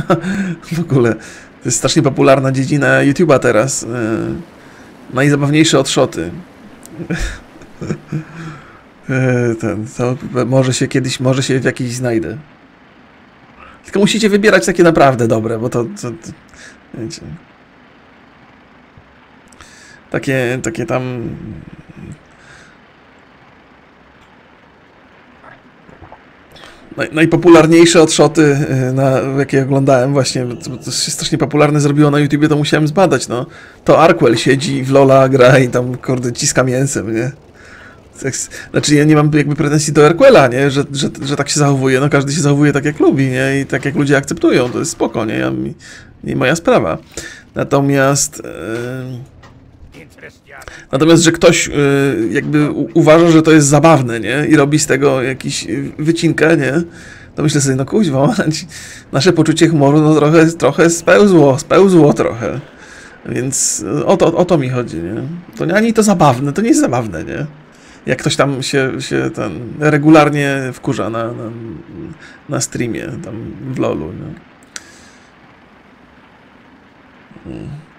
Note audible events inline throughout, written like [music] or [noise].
[laughs] w ogóle. To jest strasznie popularna dziedzina YouTube'a teraz. Yy, najzabawniejsze odszoty. Yy, [laughs] ten, to może się kiedyś, może się w jakiś znajdę. Tylko musicie wybierać takie naprawdę dobre, bo to, to, to wiecie. Takie, takie tam naj, najpopularniejsze odszoty, y, na, jakie oglądałem właśnie, to, się strasznie popularne zrobiło na YouTubie, to musiałem zbadać, no. To Arkwell siedzi w Lola gra i tam, kurde, ciska mięsem, nie? Znaczy ja nie mam jakby pretensji do Arkwella, nie? Że, że, że tak się zachowuje, no każdy się zachowuje tak jak lubi, nie? I tak jak ludzie akceptują, to jest spoko, nie? Ja, nie moja sprawa. Natomiast... Yy... Natomiast, że ktoś y, jakby uważa, że to jest zabawne, nie? I robi z tego jakiś y, wycinkę, nie? To myślę sobie, no kuźwa, [laughs] nasze poczucie humoru no trochę, trochę spełzło, spełzło trochę. Więc y, o to, o to mi chodzi, nie? To ani to zabawne, to nie jest zabawne, nie? Jak ktoś tam się, się ten regularnie wkurza na, na, na streamie, tam w lolu, nie? Mm.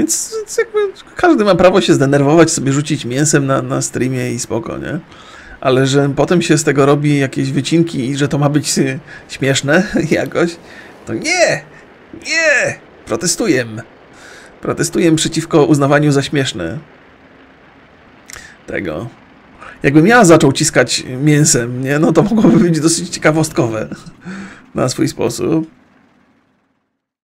Więc, więc jakby każdy ma prawo się zdenerwować, sobie rzucić mięsem na, na streamie i spoko, nie? Ale że potem się z tego robi jakieś wycinki i że to ma być y, śmieszne [laughs] jakoś, to nie! Nie! Protestuję. Protestuję przeciwko uznawaniu za śmieszne tego. Jakbym ja zaczął ciskać mięsem, nie? No to mogłoby być dosyć ciekawostkowe na swój sposób.